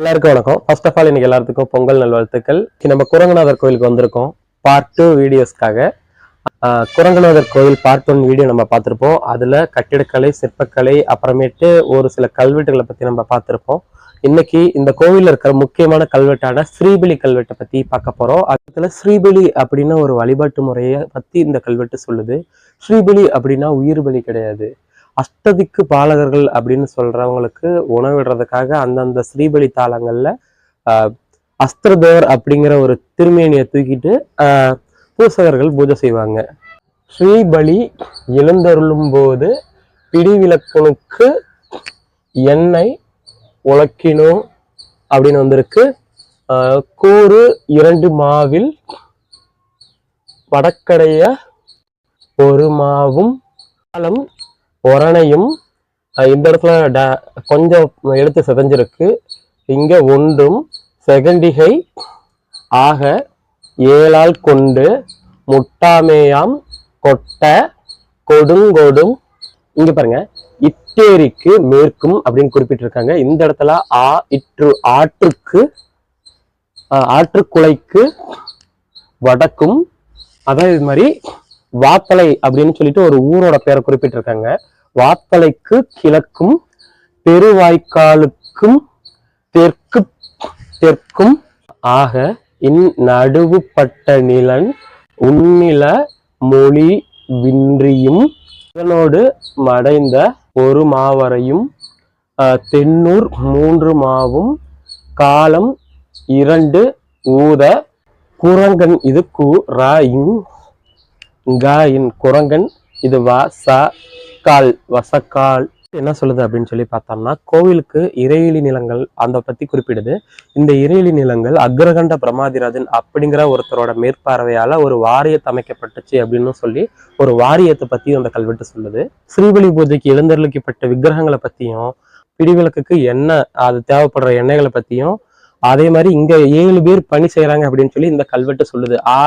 எல்லாருக்கும் வணக்கம். First of all இன்னைக்கு எல்லாத்துக்கும் பொங்கல் நல்வாழ்த்துக்கள். இன்னைக்கு நம்ம குரங்கநாதர் கோயிலுக்கு வந்திருக்கோம். பார்ட் டூ வீடியோஸ்க்காக குரங்கநாதர் கோயில் பார்ட் ஒன் வீடியோ நம்ம பார்த்துருப்போம். அதில் கட்டிடக்கலை சிற்பக்கலை அப்புறமேட்டு ஒரு சில கல்வெட்டுகளை பற்றி நம்ம பார்த்துருப்போம். இன்னைக்கு இந்த கோவிலில் இருக்கிற முக்கியமான கல்வெட்டான ஸ்ரீபலி கல்வெட்டை பற்றி பார்க்க போகிறோம் அதுல ஸ்ரீபலி அப்படின்னா ஒரு வழிபாட்டு முறையை பற்றி இந்த கல்வெட்டு சொல்லுது. ஸ்ரீபலி அப்படின்னா உயிர் பலி கிடையாது. அஷ்டதிக்கு பாலகர்கள் அப்படின்னு சொல்றவங்களுக்கு உணவிடுறதுக்காக அந்தந்த ஸ்ரீபலி தாளங்கள்ல ஆஹ், அஸ்திரதேவர் அப்படிங்கிற ஒரு திருமேனியை தூக்கிட்டு ஆஹ், பூசகர்கள் பூஜை செய்வாங்க. ஸ்ரீபலி எழுந்தருளும் போது பிடிவிலக்கனுக்கு எண்ணெய் உலக்கினோ அப்படின்னு வந்திருக்கு. ஆஹ், கூறு இரண்டு மாவில் வடக்கடைய ஒரு மாவும் காலம் ஒரணையும் இந்த இடத்துல ட கொஞ்சம் எடுத்து செதஞ்சிருக்கு. இங்கே ஒன்றும் செகண்டிகை ஆக ஏழால் கொண்டு முட்டாமேயாம் கொட்ட கொடுங்கொடும். இங்கே பாருங்க இட்டேரிக்கு மேற்கும் அப்படின்னு குறிப்பிட்டிருக்காங்க. இந்த இடத்துல ஆ இற்று ஆற்றுக்கு ஆற்றுக்குலைக்கு வடக்கும். அதான் இது மாதிரி வாத்தலை அப்படின்னு சொல்லிட்டு ஒரு ஊரோட பேரை குறிப்பிட்டிருக்காங்க. வாத்தலைக்கு கிழக்கும் பெருவாய்க்காலுக்கும் தெற்கு தெற்கும். ஆக இன் நடுவுப்பட்ட நிலன் உன்னில மொழி வின்றியும் இதனோடு மடைந்த ஒரு மாவரையும் தென்னூர் மூன்று மாவும் காலம் இரண்டு ஊத குரங்கன் இது கு ரா இன் காயின் குரங்கன் இது வ ச கால் வசக்கால். என்ன சொல்லுது அப்படின்னு சொல்லி பார்த்தோம்னா கோவிலுக்கு இறையிலி நிலங்கள் அந்த பத்தி குறிப்பிடுது. இந்த இறையிலி நிலங்கள் அக்ரகண்ட பிரமாதிராஜன் அப்படிங்கிற ஒருத்தரோட மேற்பார்வையால ஒரு வாரியத்தை அமைக்கப்பட்டுச்சு அப்படின்னு சொல்லி ஒரு வாரியத்தை பத்தி அந்த கல்வெட்டு சொல்லுது. ஸ்ரீபலி பூஜைக்கு எழுந்தருளிக்கப்பட்ட விக்கிரகங்களை பத்தியும் பிடிவிளக்குக்கு எண்ணெய் அது தேவைப்படுற எண்ணெய்களை பத்தியும் அதே மாதிரி இங்க ஏழு பேர் பணி செய்யறாங்க அப்படின்னு சொல்லி இந்த கல்வெட்டு சொல்லுது. ஆ